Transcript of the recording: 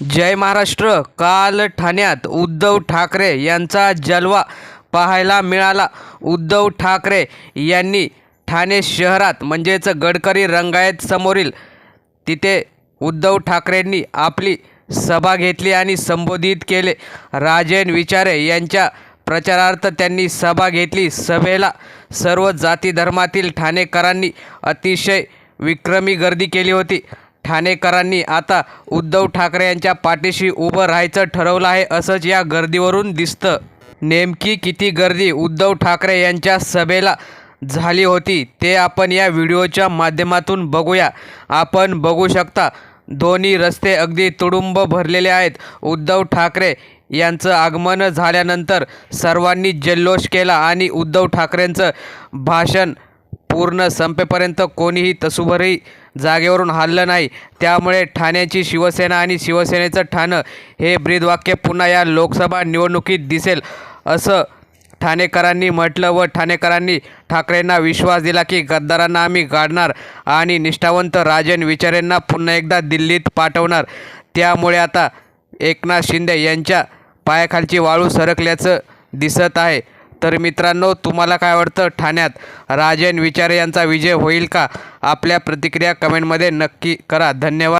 जय महाराष्ट्र. काल ठाण्यात उद्धव ठाकरे यांचा जलवा पाहायला मिळाला. उद्धव ठाकरे यांनी ठाणे शहरात म्हणजेच गडकरी रंगायत समोरील तिथे उद्धव ठाकरेंनी आपली सभा घेतली आणि संबोधित केले. राजेन विचारे यांच्या प्रचारार्थ त्यांनी सभा घेतली. सभेला सर्व जाती धर्मातील ठाणेकरांनी अतिशय विक्रमी गर्दी केली होती. ठाणेकरांनी आता उद्धव ठाकरे यांच्या पाठीशी उभं राहायचं ठरवलं आहे असंच या गर्दीवरून दिसतं. नेमकी किती गर्दी उद्धव ठाकरे यांच्या सभेला झाली होती ते आपण या व्हिडिओच्या माध्यमातून बघूया. आपण बघू शकता दोन्ही रस्ते अगदी तुडुंब भरलेले आहेत. उद्धव ठाकरे यांचं आगमन झाल्यानंतर सर्वांनी जल्लोष केला आणि उद्धव ठाकरेंचं भाषण पूर्ण संपेपर्यंत कोणीही तसुभरही जागेवरून हल्लं नाही. त्यामुळे ठाण्याची शिवसेना आणि शिवसेनेचं ठाणं हे ब्रीदवाक्य पुन्हा या लोकसभा निवडणुकीत दिसेल असं ठाणेकरांनी म्हटलं व ठाणेकरांनी ठाकरेंना विश्वास दिला की गद्दारांना आम्ही गाडणार आणि निष्ठावंत राजन विचारेंना पुन्हा एकदा दिल्लीत पाठवणार. त्यामुळे आता एकनाथ शिंदे यांच्या पायाखालची वाळू सरकल्याचं दिसत आहे. तर मित्रांनो तुम्हाला काय वाटतं? ठाण्यात राजन विचारे यांचा विजय होईल का? आपल्या प्रतिक्रिया कमेंटमध्ये नक्की करा. धन्यवाद.